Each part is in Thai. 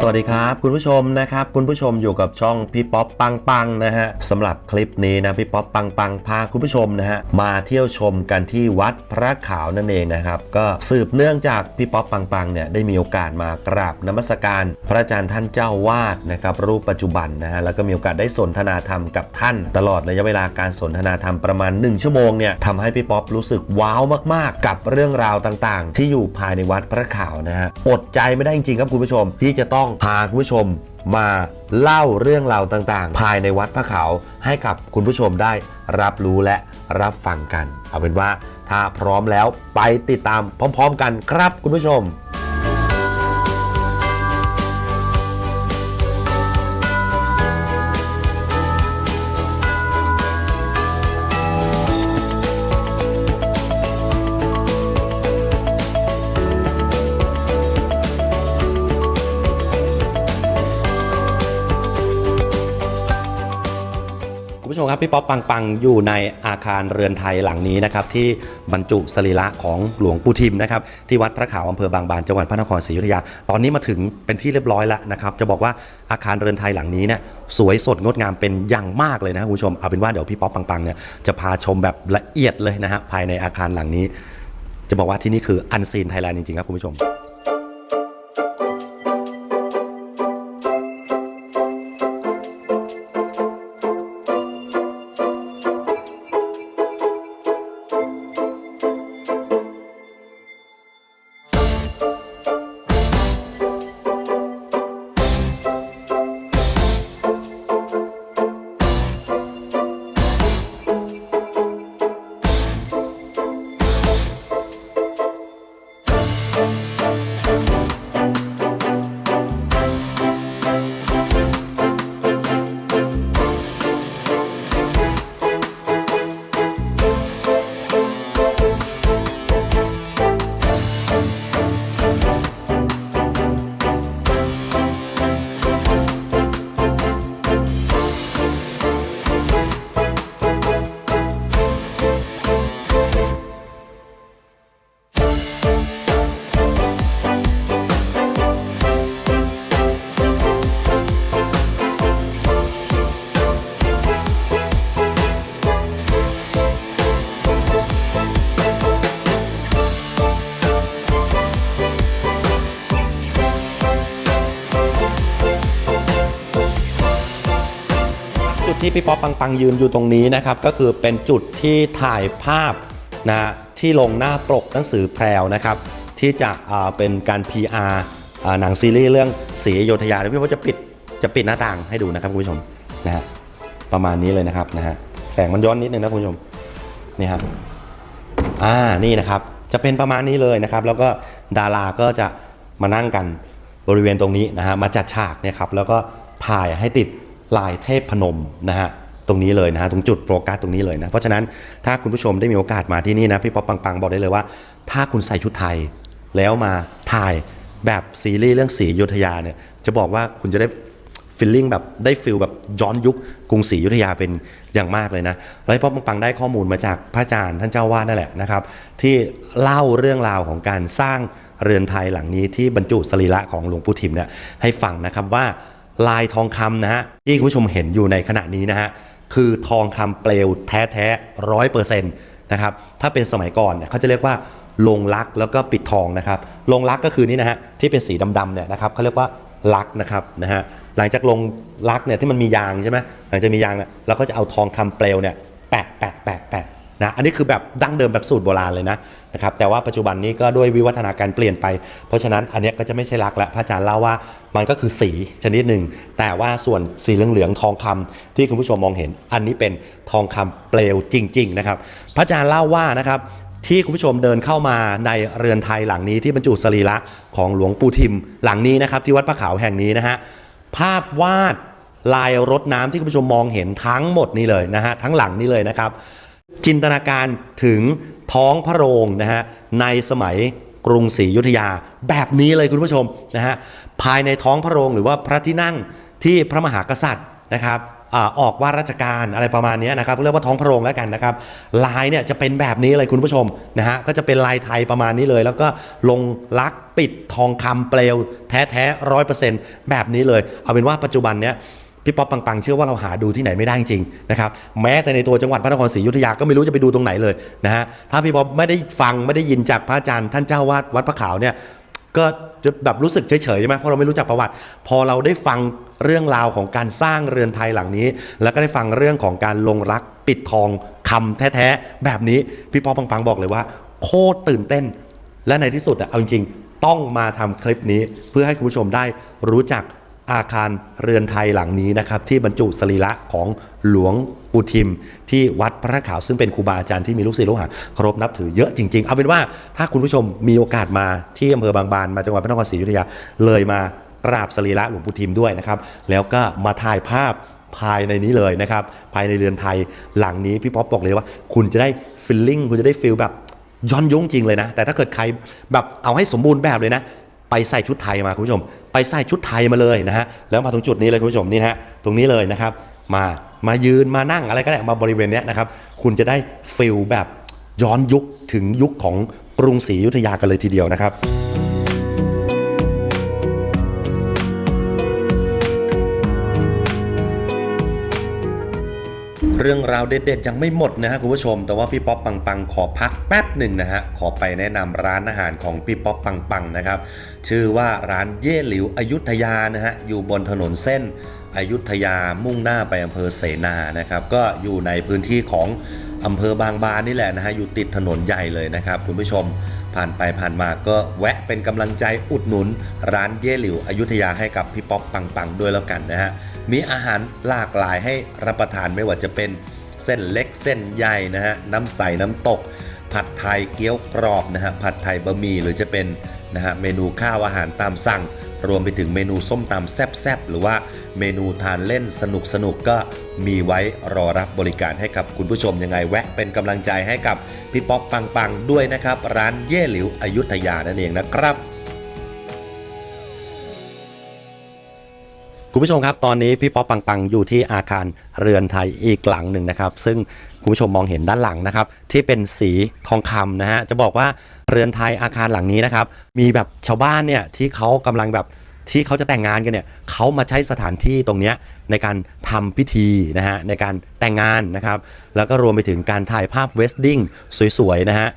สวัสดีครับคุณผู้ชมนะครับคุณผู้ชมอยู่กับช่องพี่ป๊อปปังปังนะฮะสำหรับคลิปนี้นะพี่ป๊อปปังปังพาคุณผู้ชมนะฮะมาเที่ยวชมกันที่วัดพระขาวนั่นเองนะครับก็สืบเนื่องจากพี่ป๊อปปังปังเนี่ยได้มีโอกาสมากราบนมัสการ พระอาจารย์ท่านเจ้าวาดนะครับรูปปัจจุบันนะฮะแล้วก็มีโอกาสได้สนทนาธรรมกับท่าน ตลอดระยะเวลาการสนทนาธรรมประมาณ 1 ชั่วโมงเนี่ยทำให้พี่ป๊อปรู้สึกว้าวมากๆ กับเรื่องราวต่างๆ ที่อยู่ภายในวัดพระขาวนะฮะอดใจไม่ได้จริงๆครับคุณผู้ชมที่จะต้องพาคุณผู้ชมมาเล่าเรื่องราวต่างๆ ภายในวัดพระเขาให้กับคุณผู้ชมได้รับรู้และรับฟังกัน เอาเป็นว่าถ้าพร้อมแล้วไปติดตามพร้อม ๆ กันครับคุณผู้ชม พี่ป๊อปปังปังอยู่ในอาคารเรือนไทยหลังนี้นะครับที่บรรจุสรีระของหลวงปู่ทิมนะครับที่วัดพระขาวอำเภอบางบานจังหวัดพระนครศรีอยุธยา ตอนนี้มาถึงเป็นที่เรียบร้อยแล้วนะครับจะบอกว่าอาคารเรือนไทยหลังนี้เนี่ยสวยสดงดงามเป็นอย่างมากเลยนะคุณผู้ชมเอาเป็นว่าเดี๋ยวพี่ป๊อปปังปังเนี่ยจะพาชมแบบละเอียดเลยนะฮะภายในอาคารหลังนี้ จะบอกว่าที่นี่คืออันซีนไทยแลนด์จริงๆครับคุณผู้ชม พี่ป๊อปปังปังยืนอยู่ตรงนี้นะครับ ก็คือเป็นจุดที่ถ่ายภาพนะที่ลงหน้าปกหนังสือแพรวนะครับ ที่จะเป็นการ PR อ่าหนังซีรีส์เรื่องสีอโยธยาพี่ว่าจะปิดจะปิดหน้าต่างให้ดูนะครับคุณผู้ชมนะฮะประมาณนี้เลยนะครับนะฮะแสงมันย้อนนิดนึงนะคุณผู้ชมนี่ครับอ่านี่นะครับจะเป็นประมาณนี้เลยนะครับ แล้วก็ดาราก็จะมานั่งกันบริเวณตรงนี้นะฮะมาจัดฉากเนี่ยครับแล้วก็ถ่ายให้ติด ลายเทพพนมนะฮะตรงนี้เลยนะฮะตรงจุดโฟกัสตรงนี้เลยนะเพราะฉะนั้นถ้าคุณผู้ชมได้มีโอกาสมาที่นี่นะพี่ป๊อปปังปังบอกได้เลยว่า ถ้าคุณใส่ชุดไทย แล้วมาถ่ายแบบซีรีส์เรื่องสียุธยาเนี่ยจะบอกว่าคุณจะได้ฟีลลิ่งแบบได้ฟิลแบบย้อนยุคกรุงศรีอยุธยาเป็นอย่างมากเลยนะแล้วพี่ป๊อปปังปังได้ข้อมูลมาจากพระอาจารย์ท่านเจ้าวาดนั่นแหละนะครับ ที่เล่าเรื่องราวของการสร้างเรือนไทยหลังนี้ที่บรรจุสรีระของหลวงปู่ทิมเนี่ยให้ฟังนะครับว่า ลายทองคำนะฮะที่คุณผู้ชมเห็นอยู่ในขณะนี้นะฮะคือทองคำเปลวแท้แท้ร้อยเปอร์เซ็นต์นะครับถ้าเป็นสมัยก่อนเนี่ยเขาจะเรียกว่าลงลักแล้วก็ปิดทองนะครับลงลักก็คือนี่นะฮะที่เป็นสีดำๆเนี่ยนะครับเขาเรียกว่าลักนะครับนะฮะหลังจากลงลักเนี่ยที่มันมียางใช่ไหมหลังจากมียางเนี่ยเราก็จะเอาทองคำเปลวเนี่ยแปะแปะแปะแปะ นะอันนี้คือแบบดั้งเดิมแบบสูตรโบราณเลยนะนะครับแต่ว่าปัจจุบันนี้ก็ด้วยวิวัฒนาการเปลี่ยนไป เพราะฉะนั้นอันนี้ก็จะไม่ใช่ลักแล้วพระอาจารย์เล่าว่ามันก็คือสีชนิดหนึ่ง แต่ว่าส่วนสีเหลืองๆทองคำที่คุณผู้ชมมองเห็น อันนี้เป็นทองคำเปลวจริง ๆ นะครับ พระอาจารย์เล่าว่านะครับที่คุณผู้ชมเดินเข้ามาในเรือนไทยหลังนี้ที่บรรจุสรีระของหลวงปู่ทิม หลังนี้นะครับที่วัดพระขาวแห่งนี้นะฮะภาพวาดลายรถน้ำที่คุณผู้ชมมองเห็นทั้งหมดนี้เลยนะฮะทั้งหลังนี้เลยนะครับ จินตนาการถึงท้องพระโรงนะฮะในสมัยกรุงศรีอยุธยา แบบนี้เลยคุณผู้ชมนะฮะภายในท้องพระโรงหรือว่าพระที่นั่งที่พระมหากษัตริย์นะครับอออกว่าราชการอะไรประมาณนี้นะครับเรียกว่าท้องพระโรงแล้วกันนะครับลายเนี่ยจะเป็นแบบนี้เลยคุณผู้ชมนะฮะก็จะเป็นลายไทยประมาณนี้เลย แล้วก็ลงลักปิดทองคำเปลว แท้แท้ร้อยเปอร์เซ็นต์แบบนี้เลย เอาเป็นว่าปัจจุบันเนี้ย พี่ป๊อปปังๆ เชื่อว่าเราหาดูที่ไหนไม่ได้จริงนะครับแม้แต่ในตัวจังหวัดพระนครศรีอยุธยาก็ไม่รู้จะไปดูตรงไหนเลยนะฮะถ้าพี่ป๊อปไม่ได้ฟังไม่ได้ยินจากพระอาจารย์ท่านเจ้าวาดวัดพระขาวเนี่ยก็จะแบบรู้สึกเฉยๆใช่ไหมเพราะเราไม่รู้จักประวัติ พอเราได้ฟังเรื่องราวของการสร้างเรือนไทยหลังนี้ แล้วก็ได้ฟังเรื่องของการลงรักปิดทองคำแท้ๆแบบนี้พี่ป๊อปปังๆบอกเลยว่า โคตรตื่นเต้น และในที่สุดอะเอาจริงต้องมาทำคลิปนี้เพื่อให้คุณผู้ชมได้รู้จัก อาคารเรือนไทยหลังนี้นะครับที่บรรจุสรีระของหลวงปู่ทิม ที่วัดพระขาวซึ่งเป็นครูบาอาจารย์ที่มีลูกศิษย์ลูกหาเคารพนับถือเยอะจริง ๆ เอาเป็นว่าถ้าคุณผู้ชมมีโอกาสมาที่อำเภอบางบานมาจังหวัดพระนครศรีอยุธยาเลยมากราบสรีระหลวงปู่ทิมด้วยนะครับแล้วก็มาถ่ายภาพภายในนี้เลยนะครับภายในเรือนไทยหลังนี้พี่ป๊อปบอกเลยว่า คุณจะได้ฟิลลิ่งคุณจะได้ฟิลแบบย้อนยุ้งจริงเลยนะ แต่ถ้าเกิดใครแบบเอาให้สมบูรณ์แบบเลยนะ ไปใส่ชุดไทยมาคุณผู้ชม ไปใส่ชุดไทยมาเลยนะฮะแล้วมาตรงจุดนี้เลยคุณผู้ชมนี่ฮะตรงนี้เลยนะครับ มามายืนมานั่งอะไรก็ได้มาบริเวณเนี้ยนะครับ คุณจะได้ฟิลแบบย้อนยุคถึงยุคของกรุงศรีอยุธยากันเลยทีเดียวนะครับ เรื่องราวเด็ดๆ ยังไม่หมดนะฮะคุณผู้ชม แต่ว่าพี่ป๊อปปังปังขอพักแป๊บหนึ่งนะฮะขอไปแนะนำร้านอาหารของพี่ป๊อปปังปังนะครับชื่อว่าร้านเย่หลิวอยุธยานะฮะอยู่บนถนนเส้นอยุธยามุ่งหน้าไปอำเภอเสนานะครับก็อยู่ในพื้นที่ของ อำเภอบางบานนี่แหละนะฮะอยู่ติดถนนใหญ่เลยนะครับคุณผู้ชมผ่านไปผ่านมาก็แวะเป็นกำลังใจอุดหนุน ร้านเย่หลิวอยุธยาให้กับพี่ป๊อปปังปังด้วยแล้วกันนะฮะมีอาหารหลากหลายให้รับประทานไม่ว่าจะเป็นเส้นเล็กเส้นใหญ่นะฮะน้ำใสน้ำตก ผัดไทยเกี๊ยวกรอบนะฮะผัดไทยบะหมี่หรือจะเป็นนะฮะเมนูข้าวอาหารตามสั่ง รวมไปถึงเมนูส้มตำแซ่บๆ หรือว่าเมนูทานเล่นสนุกๆก็มีไว้รอรับบริการให้กับคุณผู้ชมยังไงแวะเป็นกำลังใจให้กับพี่ป๊อปปังๆ ด้วยนะครับ ร้านเย่หลิวอยุธยานั่นเองนะครับ คุณผู้ชมครับ ตอนนี้พี่ป๊อปปังปังอยู่ที่อาคารเรือนไทยอีกหลังหนึ่งนะครับ ซึ่งคุณผู้ชมมองเห็นด้านหลังนะครับ ที่เป็นสีทองคำนะฮะจะบอกว่าเรือนไทยอาคารหลังนี้นะครับ มีแบบชาวบ้านเนี่ยที่เขากำลังแบบที่เขาจะแต่งงานกันเนี่ยเขามาใช้สถานที่ตรงเนี้ยในการทำพิธีนะฮะในการแต่งงานนะครับ แล้วก็รวมไปถึงการถ่ายภาพเวสดิ้งสวยๆนะฮะ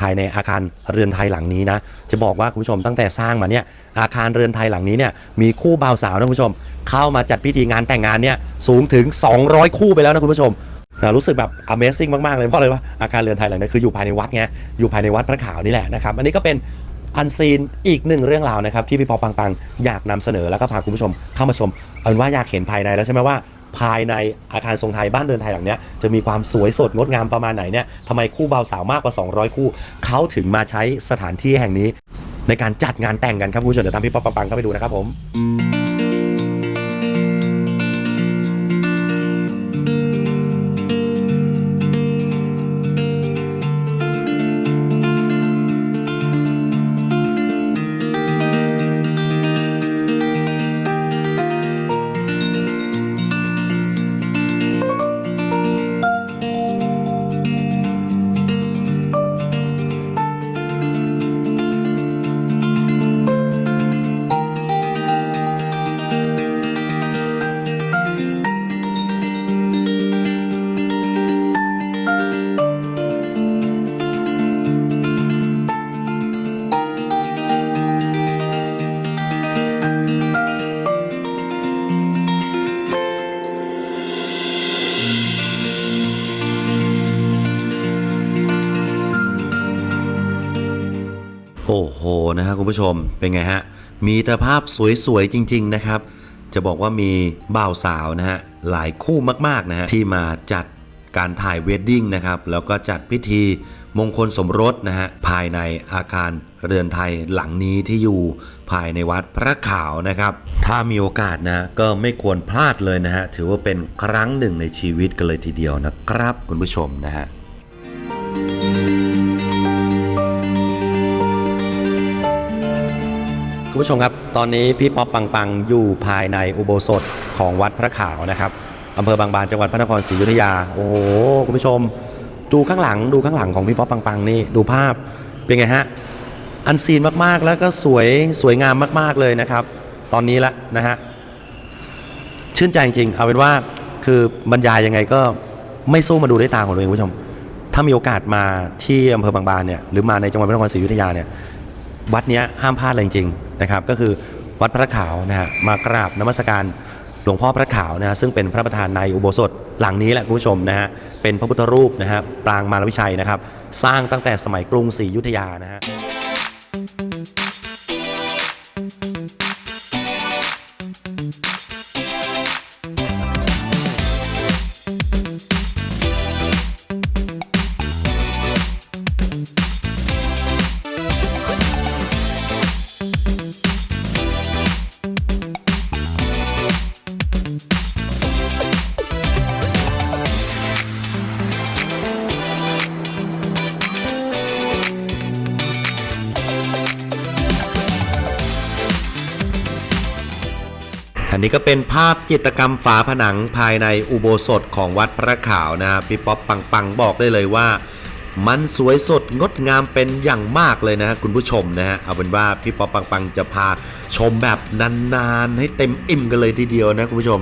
ภายในอาคารเรือนไทยหลังนี้นะ จะบอกว่าคุณผู้ชมตั้งแต่สร้างมาเนี่ยอาคารเรือนไทยหลังนี้เนี่ยมีคู่บ่าวสาวนะคุณผู้ชม เข้ามาจัดพิธีงานแต่งงานเนี่ยสูงถึง 200 คู่ไปแล้วนะคุณผู้ชมนะรู้สึกแบบ Amazing มาก ๆ เลยเพราะอะไรว่าอาคารเรือนไทยหลังนี้คืออยู่ภายในวัดไงอยู่ภายในวัดพระขาวนี่แหละนะครับอันนี้ก็เป็นอันซีนอีกหนึ่งเรื่องราวนะครับที่พี่ปอปังปังอยากนำเสนอแล้วก็พาคุณผู้ชมเข้ามาชมเอาเป็นว่าอยากเห็นภายในแล้วใช่ไหมว่า ภายในอาคารทรงไทยบ้านเดินไทยหลังเนี้ยจะมีความสวยสดงดงามประมาณไหนเนี่ยทำไมคู่บ่าวสาวมากกว่า 200 คู่เขาถึงมาใช้สถานที่แห่งนี้ ในการจัดงานแต่งกันครับคุณผู้ชมเดี๋ยวตามพี่ป๊อปปังๆเข้าไปดูนะครับผม โอ้โหนะฮะคุณผู้ชมเป็นไงฮะ มีแต่ภาพสวยๆจริง ๆนะครับ จะบอกว่ามีบ่าวสาวนะฮะหลายคู่มากๆนะฮะที่มาจัดการถ่ายเวดดิ้งนะครับ แล้วก็จัดพิธีมงคลสมรสนะฮะภายในอาคารเรือนไทยหลังนี้ที่อยู่ภายในวัดพระขาวนะครับ ถ้ามีโอกาสนะก็ไม่ควรพลาดเลยนะฮะถือว่าเป็นครั้งหนึ่งในชีวิตกันเลยทีเดียวนะครับ คุณผู้ชมนะฮะคุณ ผู้ชมครับ ตอนนี้พี่ป๊อปปังปังอยู่ภายในอุโบสถของวัดพระขาวนะครับอำเภอบางบานจังหวัดพระนครศรีอยุธยา โอ้โหคุณผู้ชม ดูข้างหลังดูข้างหลังของพี่ป๊อปปังๆนี่ดูภาพเป็นไงฮะอันซีนมากๆแล้วก็สวยสวยงามมากๆเลยนะครับ ตอนนี้ละนะฮะชื่นใจจริงเอาเป็นว่าคือบรรยายยังไงก็ไม่สู้มาดูด้วยตาของตัวเองคุณผู้ชม ถ้ามีโอกาสมาที่อำเภอบางบานเนี่ยหรือมาในจังหวัดพระนครศรีอยุธยาเนี่ยวัดนี้ห้ามพลาดเลยจริง นะครับก็คือวัดพระขาวนะฮะมากราบนมัสการหลวงพ่อพระขาวนะฮะซึ่งเป็นพระประธานในอุโบสถหลังนี้แหละคุณผู้ชมนะฮะเป็นพระพุทธรูปนะฮะปรางมารวิชัยนะครับ สร้างตั้งแต่สมัยกรุงศรีอยุธยานะฮะ นนี้ก็เป็นภาพจิตรกรรมฝาผนังภายในอุโบสถของวัดพระขาวนะครับพี่ป๊อปปังปังบอกได้เลยว่า มันสวยสดงดงามเป็นอย่างมากเลยนะคุณผู้ชมนะฮะเอาเป็นว่าพี่ป๊อปปังปังจะพาชมแบบนานๆให้เต็มอิ่มกันเลยทีเดียวนะคุณผู้ชม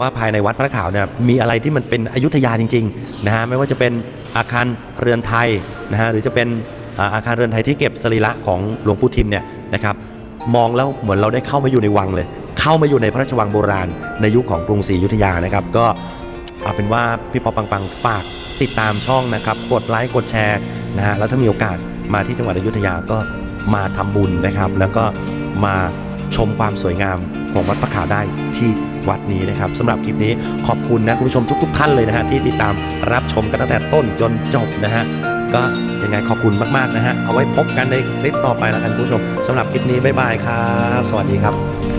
ว่าภายในวัดพระขาวเนี่ยมีอะไรที่มันเป็นอยุธยาจริงๆนะฮะไม่ว่าจะเป็นอาคารเรือนไทยนะฮะหรือจะเป็นอาคารเรือนไทยที่เก็บสรีระของหลวงปู่ทิมเนี่ยนะครับมองแล้วเหมือนเราได้เข้ามาอยู่ในวังเลย เข้ามาอยู่ในพระราชวังโบราณ ในยุคของกรุงศรีอยุธยานะครับ ก็เอาเป็นว่าพี่ปอปังปังฝากติดตามช่องนะครับ กดไลค์กดแชร์นะฮะแล้วถ้ามีโอกาสมาที่จังหวัดอยุธยาก็มาทำบุญนะครับ แล้วก็มาชมความสวยงามของวัดพระขาวได้ที่ วัดนี้นะครับสำหรับคลิปนี้ขอบคุณนะคุณผู้ชมทุก ๆ ท่านเลยนะฮะที่ติดตามรับชมกันตั้งแต่ต้นจนจบนะฮะก็ยังไงขอบคุณมากๆนะฮะเอาไว้พบกันในคลิปต่อไปแล้วกันคุณผู้ชมสำหรับคลิปนี้บ๊ายบายครับ สวัสดีครับ